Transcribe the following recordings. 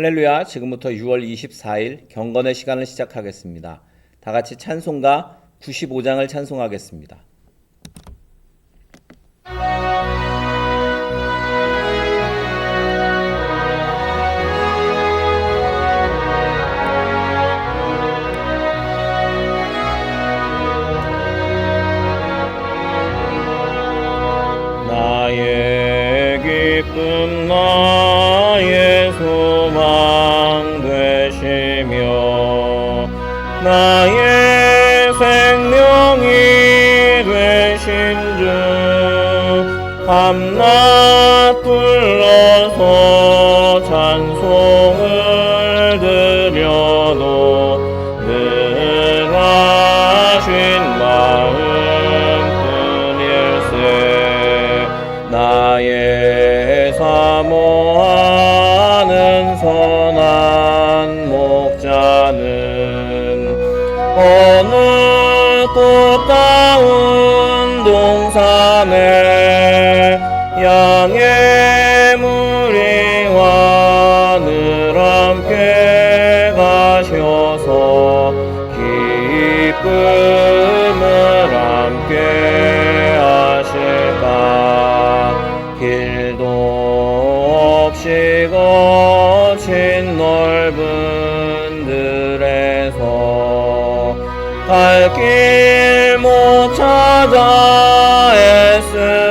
할렐루야, 지금부터 6월 24일 경건의 시간을 시작하겠습니다. 다 같이 찬송가 95장을 찬송하겠습니다. 넓은 들에서 갈길 못 찾아 애쓰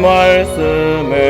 말씀에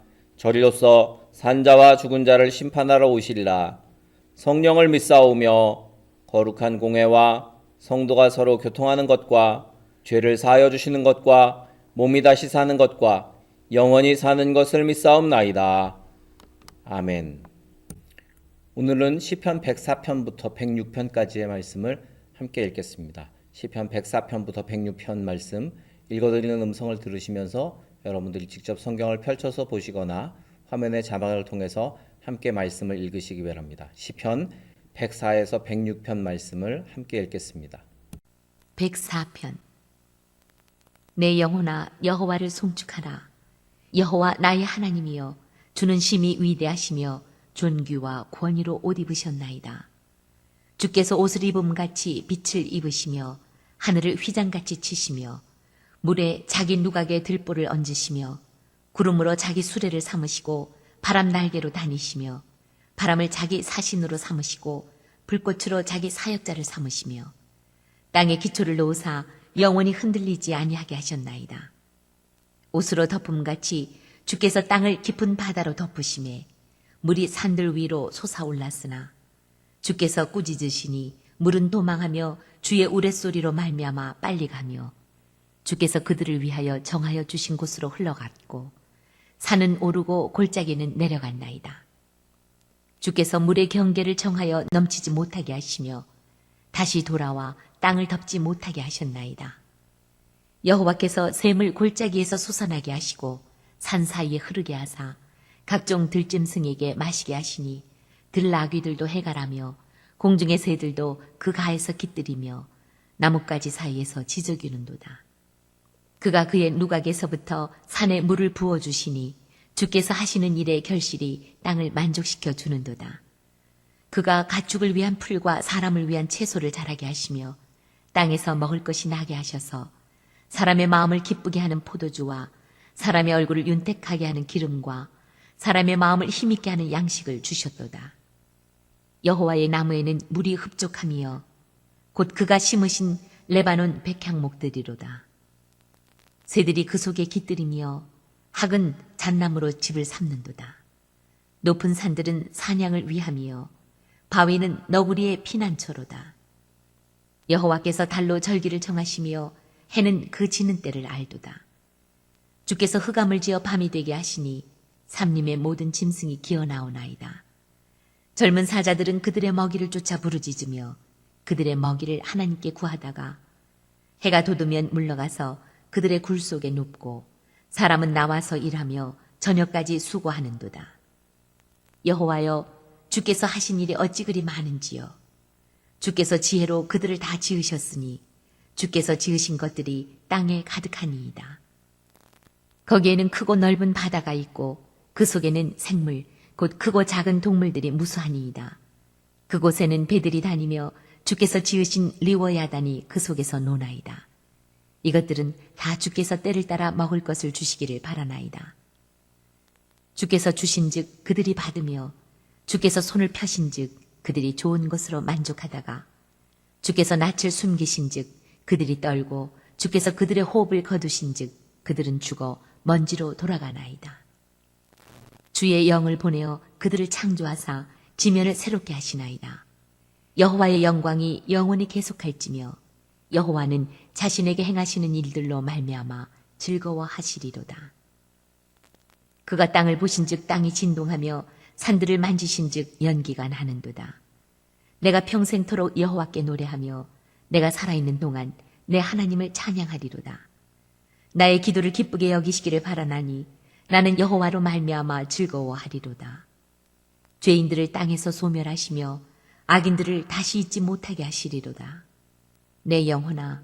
저리로서 산자와 죽은 자를 심판하러 오시리라. 성령을 믿사오며 거룩한 공회와 성도가 서로 교통하는 것과 죄를 사하여 주시는 것과 몸이 다시 사는 것과 영원히 사는 것을 믿사옵나이다. 아멘. 오늘은 시편 104편부터 106편까지의 말씀을 함께 읽겠습니다. 시편 104편부터 106편 말씀 읽어드리는 음성을 들으시면서 여러분들이 직접 성경을 펼쳐서 보시거나 화면의 자막을 통해서 함께 말씀을 읽으시기 바랍니다. 시편 104에서 106편 말씀을 함께 읽겠습니다. 104편 내 영혼아 여호와를 송축하라 여호와 나의 하나님이여 주는 심히 위대하시며 존귀와 권위로 옷 입으셨나이다 주께서 옷을 입음 같이 빛을 입으시며 하늘을 휘장같이 치시며 물에 자기 누각에 들보를 얹으시며 구름으로 자기 수레를 삼으시고 바람 날개로 다니시며 바람을 자기 사신으로 삼으시고 불꽃으로 자기 사역자를 삼으시며 땅에 기초를 놓으사 영원히 흔들리지 아니하게 하셨나이다. 옷으로 덮음같이 주께서 땅을 깊은 바다로 덮으심에 물이 산들 위로 솟아올랐으나 주께서 꾸짖으시니 물은 도망하며 주의 우레소리로 말미암아 빨리 가며 주께서 그들을 위하여 정하여 주신 곳으로 흘러갔고 산은 오르고 골짜기는 내려갔나이다. 주께서 물의 경계를 정하여 넘치지 못하게 하시며 다시 돌아와 땅을 덮지 못하게 하셨나이다. 여호와께서 샘을 골짜기에서 솟아나게 하시고 산 사이에 흐르게 하사 각종 들짐승에게 마시게 하시니 들나귀들도 해가라며 공중의 새들도 그 가에서 깃들이며 나뭇가지 사이에서 지저귀는도다. 그가 그의 누각에서부터 산에 물을 부어주시니 주께서 하시는 일의 결실이 땅을 만족시켜 주는도다. 그가 가축을 위한 풀과 사람을 위한 채소를 자라게 하시며 땅에서 먹을 것이 나게 하셔서 사람의 마음을 기쁘게 하는 포도주와 사람의 얼굴을 윤택하게 하는 기름과 사람의 마음을 힘있게 하는 양식을 주셨도다. 여호와의 나무에는 물이 흡족함이여 곧 그가 심으신 레바논 백향목들이로다. 새들이 그 속에 깃들이며 학은 잣나무로 집을 삼는도다. 높은 산들은 사냥을 위함이요 바위는 너구리의 피난처로다. 여호와께서 달로 절기를 정하시며 해는 그 지는 때를 알도다. 주께서 흑암을 지어 밤이 되게 하시니 삼림의 모든 짐승이 기어 나오나이다. 젊은 사자들은 그들의 먹이를 쫓아 부르짖으며 그들의 먹이를 하나님께 구하다가 해가 돋으면 물러가서 그들의 굴 속에 눕고 사람은 나와서 일하며 저녁까지 수고하는도다. 여호와여 주께서 하신 일이 어찌 그리 많은지요. 주께서 지혜로 그들을 다 지으셨으니 주께서 지으신 것들이 땅에 가득하니이다. 거기에는 크고 넓은 바다가 있고 그 속에는 생물 곧 크고 작은 동물들이 무수하니이다. 그곳에는 배들이 다니며 주께서 지으신 리워야단이 그 속에서 노나이다. 이것들은 다 주께서 때를 따라 먹을 것을 주시기를 바라나이다. 주께서 주신즉 그들이 받으며 주께서 손을 펴신즉 그들이 좋은 것으로 만족하다가 주께서 낯을 숨기신즉 그들이 떨고 주께서 그들의 호흡을 거두신즉 그들은 죽어 먼지로 돌아가나이다. 주의 영을 보내어 그들을 창조하사 지면을 새롭게 하시나이다. 여호와의 영광이 영원히 계속할지며 여호와는 자신에게 행하시는 일들로 말미암아 즐거워하시리로다. 그가 땅을 보신즉 땅이 진동하며 산들을 만지신즉 연기가 나는도다. 내가 평생토록 여호와께 노래하며 내가 살아있는 동안 내 하나님을 찬양하리로다. 나의 기도를 기쁘게 여기시기를 바라나니 나는 여호와로 말미암아 즐거워하리로다. 죄인들을 땅에서 소멸하시며 악인들을 다시 잊지 못하게 하시리로다. 내 영혼아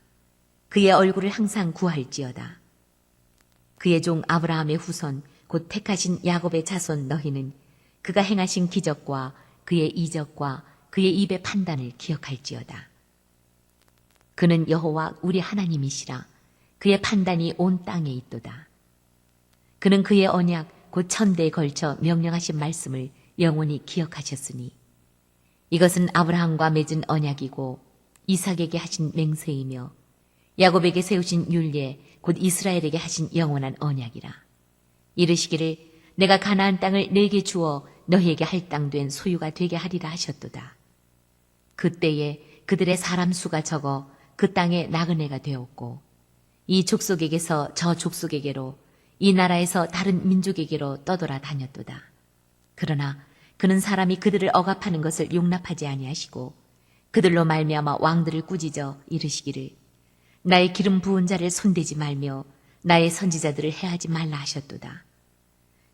그의 얼굴을 항상 구할지어다. 그의 종 아브라함의 후손 곧 택하신 야곱의 자손 너희는 그가 행하신 기적과 그의 이적과 그의 입의 판단을 기억할지어다. 그는 여호와 우리 하나님이시라. 그의 판단이 온 땅에 있도다. 그는 그의 언약 곧 천대에 걸쳐 명령하신 말씀을 영원히 기억하셨으니 이것은 아브라함과 맺은 언약이고 이삭에게 하신 맹세이며 야곱에게 세우신 율례 곧 이스라엘에게 하신 영원한 언약이라. 이르시기를 내가 가나안 땅을 내게 주어 너희에게 할당된 소유가 되게 하리라 하셨도다. 그때에 그들의 사람 수가 적어 그 땅에 나그네가 되었고 이 족속에게서 저 족속에게로 이 나라에서 다른 민족에게로 떠돌아 다녔도다. 그러나 그는 사람이 그들을 억압하는 것을 용납하지 아니하시고 그들로 말미암아 왕들을 꾸짖어 이르시기를 나의 기름 부은 자를 손대지 말며 나의 선지자들을 해하지 말라 하셨도다.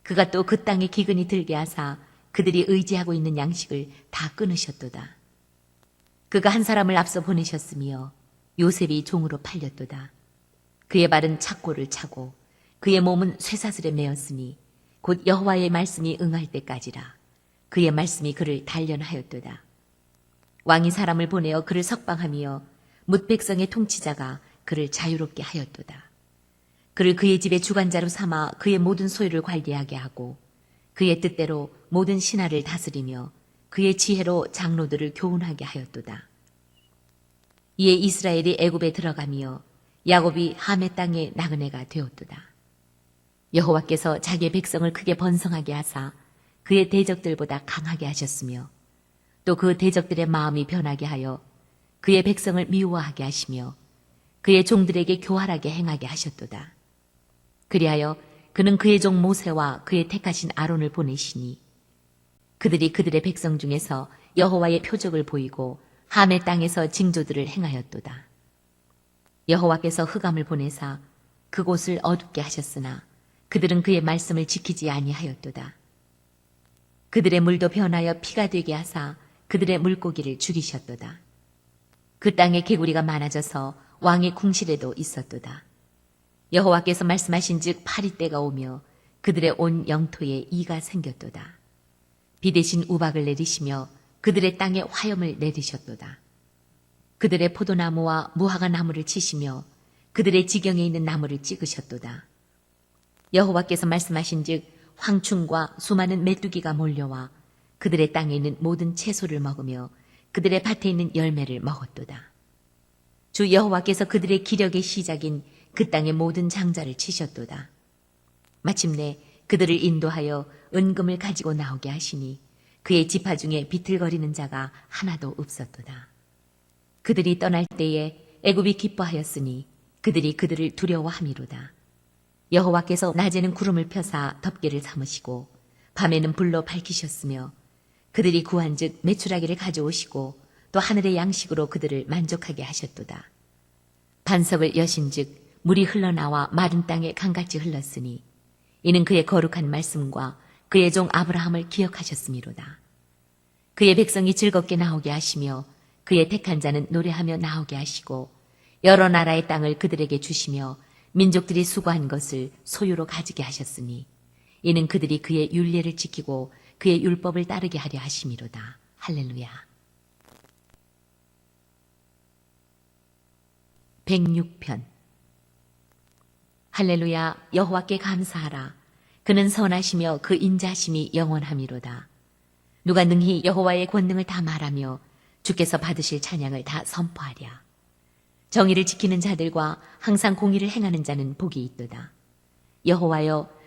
그가 또 그 땅에 기근이 들게 하사 그들이 의지하고 있는 양식을 다 끊으셨도다. 그가 한 사람을 앞서 보내셨으며 요셉이 종으로 팔렸도다. 그의 발은 착고를 차고 그의 몸은 쇠사슬에 매었으니 곧 여호와의 말씀이 응할 때까지라. 그의 말씀이 그를 단련하였도다. 왕이 사람을 보내어 그를 석방하며 뭇백성의 통치자가 그를 자유롭게 하였도다. 그를 그의 집의 주관자로 삼아 그의 모든 소유를 관리하게 하고 그의 뜻대로 모든 신하를 다스리며 그의 지혜로 장로들을 교훈하게 하였도다. 이에 이스라엘이 애굽에 들어가며 야곱이 함의 땅의 나그네가 되었도다. 여호와께서 자기의 백성을 크게 번성하게 하사 그의 대적들보다 강하게 하셨으며 또 그 대적들의 마음이 변하게 하여 그의 백성을 미워하게 하시며 그의 종들에게 교활하게 행하게 하셨도다. 그리하여 그는 그의 종 모세와 그의 택하신 아론을 보내시니 그들이 그들의 백성 중에서 여호와의 표적을 보이고 함의 땅에서 징조들을 행하였도다. 여호와께서 흑암을 보내사 그곳을 어둡게 하셨으나 그들은 그의 말씀을 지키지 아니하였도다. 그들의 물도 변하여 피가 되게 하사 그들의 물고기를 죽이셨도다. 그 땅에 개구리가 많아져서 왕의 궁실에도 있었도다. 여호와께서 말씀하신즉 파리 때가 오며 그들의 온 영토에 이가 생겼도다. 비 대신 우박을 내리시며 그들의 땅에 화염을 내리셨도다. 그들의 포도나무와 무화과 나무를 치시며 그들의 지경에 있는 나무를 찍으셨도다. 여호와께서 말씀하신즉 황충과 수많은 메뚜기가 몰려와 그들의 땅에 있는 모든 채소를 먹으며 그들의 밭에 있는 열매를 먹었도다. 주 여호와께서 그들의 기력의 시작인 그 땅의 모든 장자를 치셨도다. 마침내 그들을 인도하여 은금을 가지고 나오게 하시니 그의 지파 중에 비틀거리는 자가 하나도 없었도다. 그들이 떠날 때에 애굽이 기뻐하였으니 그들이 그들을 두려워함이로다. 여호와께서 낮에는 구름을 펴사 덮개를 삼으시고 밤에는 불로 밝히셨으며 그들이 구한즉 메추라기를 가져오시고 또 하늘의 양식으로 그들을 만족하게 하셨도다. 반석을 여신즉 물이 흘러나와 마른 땅에 강같이 흘렀으니 이는 그의 거룩한 말씀과 그의 종 아브라함을 기억하셨음이로다. 그의 백성이 즐겁게 나오게 하시며 그의 택한 자는 노래하며 나오게 하시고 여러 나라의 땅을 그들에게 주시며 민족들이 수고한 것을 소유로 가지게 하셨으니 이는 그들이 그의 율례를 지키고 그의 율법을 따르게 하려 하심이로다. 할렐루야. 106편. 할렐루야 여호와께 감사하라. 그는 선하시며 그 인자심이 영원함이로다. 누가 능히 여호와의 권능을 다 말하며 주께서 받으실 찬양을 다 선포하랴. 정의를 지키는 자들과 항상 공의를 행하는 자는 복이 있도다. 여호와여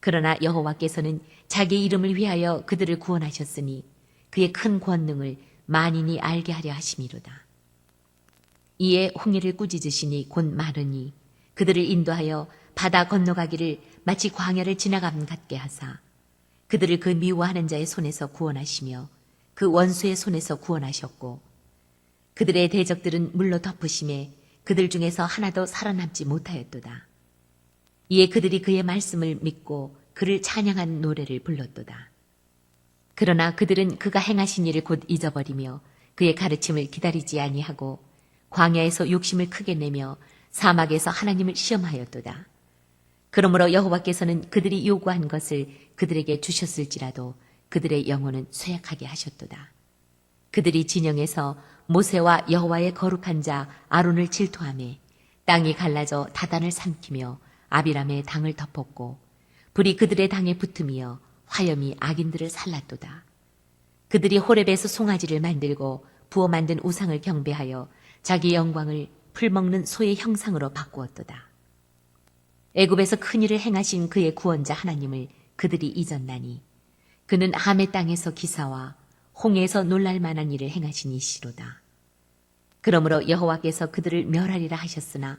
그러나 여호와께서는 자기 이름을 위하여 그들을 구원하셨으니 그의 큰 권능을 만인이 알게 하려 하심이로다. 이에 홍해를 꾸짖으시니 곧 마르니 그들을 인도하여 바다 건너가기를 마치 광야를 지나감 같게 하사 그들을 그 미워하는 자의 손에서 구원하시며 그 원수의 손에서 구원하셨고 그들의 대적들은 물로 덮으심에 그들 중에서 하나도 살아남지 못하였도다. 이에 그들이 그의 말씀을 믿고 그를 찬양한 노래를 불렀도다. 그러나 그들은 그가 행하신 일을 곧 잊어버리며 그의 가르침을 기다리지 아니하고 광야에서 욕심을 크게 내며 사막에서 하나님을 시험하였도다. 그러므로 여호와께서는 그들이 요구한 것을 그들에게 주셨을지라도 그들의 영혼은 쇠약하게 하셨도다. 그들이 진영에서 모세와 여호와의 거룩한 자 아론을 질투하며 땅이 갈라져 다단을 삼키며 아비람의 당을 덮었고 불이 그들의 당에 붙으며 화염이 악인들을 살랐도다. 그들이 호렙에서 송아지를 만들고 부어 만든 우상을 경배하여 자기 영광을 풀먹는 소의 형상으로 바꾸었도다. 애굽에서 큰 일을 행하신 그의 구원자 하나님을 그들이 잊었나니 그는 함의 땅에서 기사와 홍해에서 놀랄 만한 일을 행하신 이시로다. 그러므로 여호와께서 그들을 멸하리라 하셨으나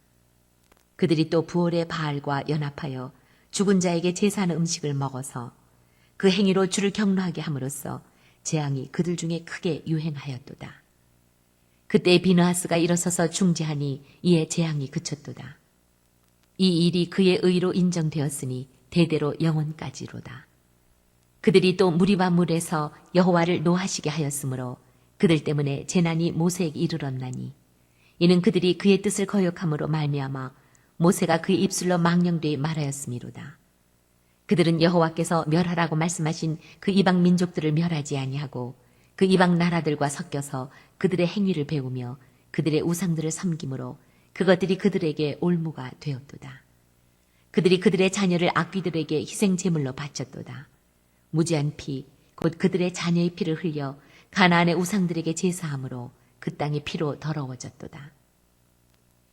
그들이 또 부월의 바알과 연합하여 죽은 자에게 제사하는 음식을 먹어서 그 행위로 주를 경노하게 함으로써 재앙이 그들 중에 크게 유행하였도다. 그때 비느하스가 일어서서 중지하니 이에 재앙이 그쳤도다. 이 일이 그의 의로 인정되었으니 대대로 영원까지로다. 그들이 또 무리와 물에서 여호와를 노하시게 하였으므로 그들 때문에 재난이 모세에게 이르렀나니 이는 그들이 그의 뜻을 거역함으로 말미암아 모세가 그의 입술로 망령되이 말하였음이로다. 그들은 여호와께서 멸하라고 말씀하신 그 이방 민족들을 멸하지 아니하고 그 이방 나라들과 섞여서 그들의 행위를 배우며 그들의 우상들을 섬김으로 그것들이 그들에게 올무가 되었도다. 그들이 그들의 자녀를 악귀들에게 희생 제물로 바쳤도다. 무지한 피, 곧 그들의 자녀의 피를 흘려 가나안의 우상들에게 제사함으로 그 땅이 피로 더러워졌도다.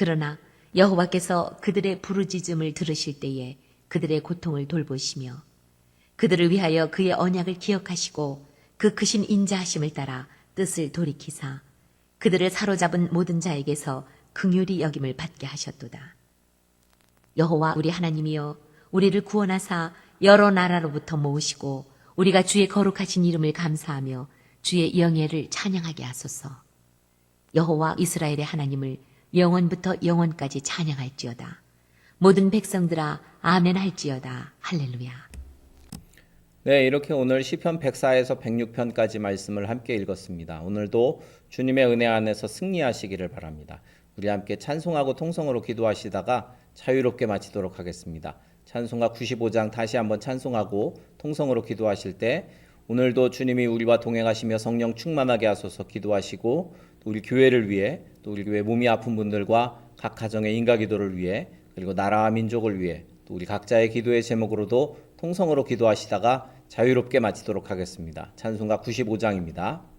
그러나 여호와께서 그들의 부르짖음을 들으실 때에 그들의 고통을 돌보시며 그들을 위하여 그의 언약을 기억하시고 그 크신 인자하심을 따라 뜻을 돌이키사 그들을 사로잡은 모든 자에게서 긍휼히 여김을 받게 하셨도다. 여호와 우리 하나님이여 우리를 구원하사 여러 나라로부터 모으시고 우리가 주의 거룩하신 이름을 감사하며 주의 영예를 찬양하게 하소서. 여호와 이스라엘의 하나님을 영원부터 영원까지 찬양할지어다. 모든 백성들아 아멘 할지어다. 할렐루야. 네, 이렇게 오늘 시편 104에서 106편까지 말씀을 함께 읽었습니다. 오늘도 주님의 은혜 안에서 승리하시기를 바랍니다. 우리 함께 찬송하고 통성으로 기도하시다가 자유롭게 마치도록 하겠습니다. 찬송가 95장 다시 한번 찬송하고 통성으로 기도하실 때 오늘도 주님이 우리와 동행하시며 성령 충만하게 하소서 기도하시고 또 우리 교회를 위해 또 우리 교회 몸이 아픈 분들과 각 가정의 인가 기도를 위해 그리고 나라와 민족을 위해 또 우리 각자의 기도의 제목으로도 통성으로 기도하시다가 자유롭게 마치도록 하겠습니다. 찬송가 95장입니다.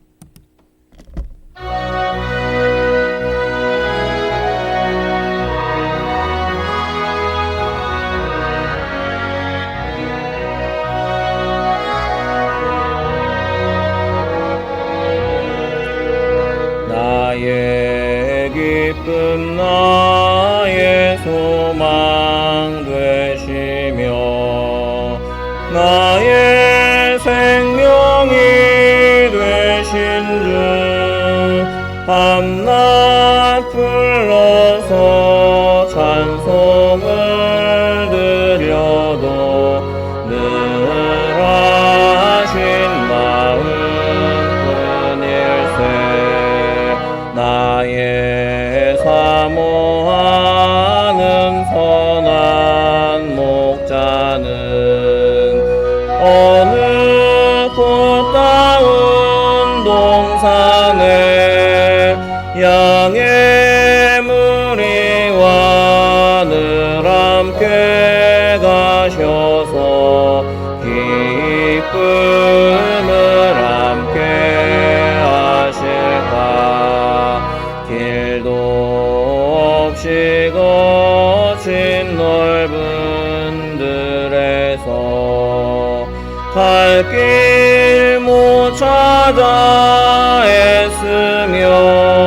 갈길 못 찾아 애쓰며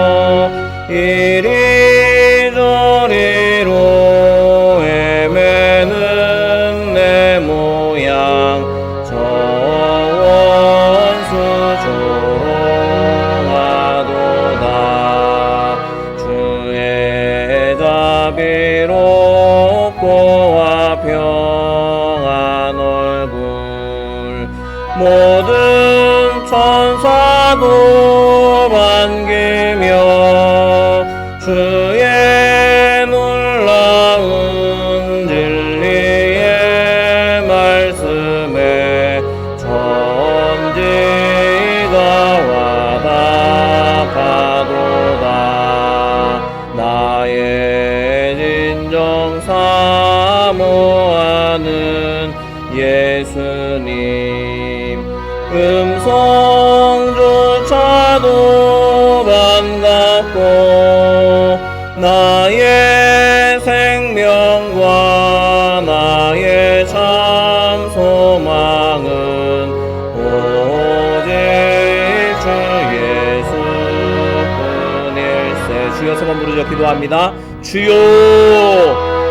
기도합니다. 주요,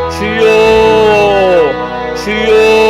주요, 주요.